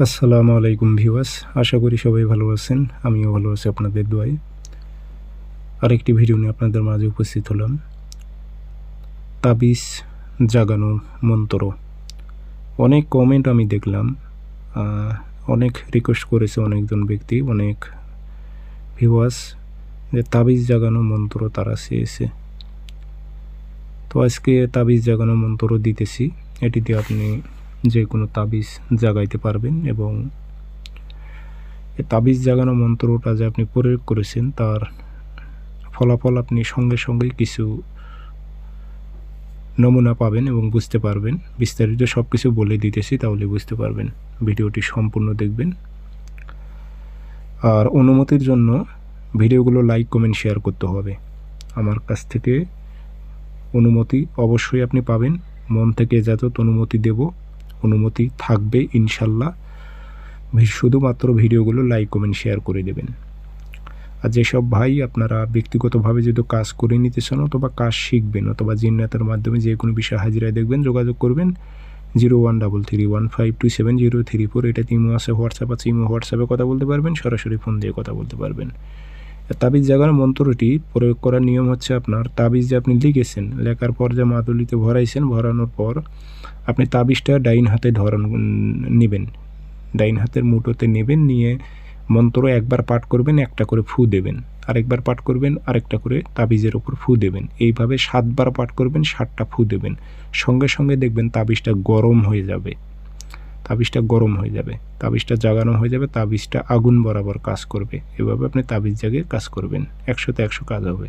আসসালামু আলাইকুম ভিউয়ার্স, আশা করি সবাই ভালো আছেন, আমিও ভালো আছি আপনাদের দোয়ায়। আরেকটি ভিডিও নিয়ে আপনাদের মাঝে উপস্থিত হলাম। তাবিজ জাগানো মন্ত্র। অনেক কমেন্ট আমি দেখলাম অনেক রিকোয়েস্ট করেছে অনেকজন ব্যক্তি, অনেক ভিউয়ার্স, যে তাবিজ জাগানো মন্ত্র তারা চেয়েছে। তো আজকে তাবিজ জাগানো মন্ত্র দিতেছি, এটিতে আপনি যে কোনো তাবিজ জাগাইতে পারবেন এবং তাবিজ জাগানো মন্ত্রটা যে আপনি প্রয়োগ করেছেন, তার ফলাফল আপনি সঙ্গে সঙ্গে কিছু নমুনা পাবেন এবং বুঝতে পারবেন। বিস্তারিত সব কিছু বলে দিতেছি, তাহলে বুঝতে পারবেন ভিডিওটি সম্পূর্ণ দেখবেন। আর অনুমতির জন্য ভিডিওগুলো লাইক, কমেন্ট, শেয়ার করতে হবে। আমার কাছ থেকে অনুমতি অবশ্যই আপনি পাবেন। মন থেকে যত অনুমতি দেব অনুমতি থাকবে ইনশাল্লাহ। শুধুমাত্র ভিডিওগুলো লাইক কমেন্ট শেয়ার করে দেবেন। আর যেসব ভাই আপনারা ব্যক্তিগতভাবে যদি কাজ করে নিতে চান অথবা কাজ শিখবেন অথবা জিন্নাতের মাধ্যমে যে কোনো বিষয় হাজিরায় দেখবেন, যোগাযোগ করবেন zero one double three one five two seven zero three four এটা ইমো আছে, হোয়াটসঅ্যাপ আছে, ইমো হোয়াটসঅ্যাপে কথা বলতে পারবেন, সরাসরি ফোন দিয়ে কথা বলতে পারবেন। তাবিজ জাগার মন্ত্রটি প্রয়োগ করার নিয়ম হচ্ছে আপনার তাবিজ যে আপনি লিখেছেন, লেখার পর যে মাদুলিতে ভরাইছেন, ভরানোর পর আপনি তাবিজটা ডাইন হাতে ধরান নেবেন। ডাইন হাতের মুঠোতে নেবেন, নিয়ে মন্ত্র একবার পাঠ করবেন, একটা করে ফু দেবেন। আরেকবার পাঠ করবেন, আরেকটা করে তাবিজের ওপর ফু দেবেন। এইভাবে সাতবার পাঠ করবেন, সাতটা ফু দেবেন। সঙ্গে সঙ্গে দেখবেন তাবিজটা গরম হয়ে যাবে। তাবিজটা গরম হয়ে যাবে। তাবিজটা জাগানো হয়ে যাবে, তাবিজটা আগুন বরাবর কাজ করবে। এভাবে আপনি তাবিজ জাগিয়ে কাজ করবেন। একশোতে একশো কাজ হবে।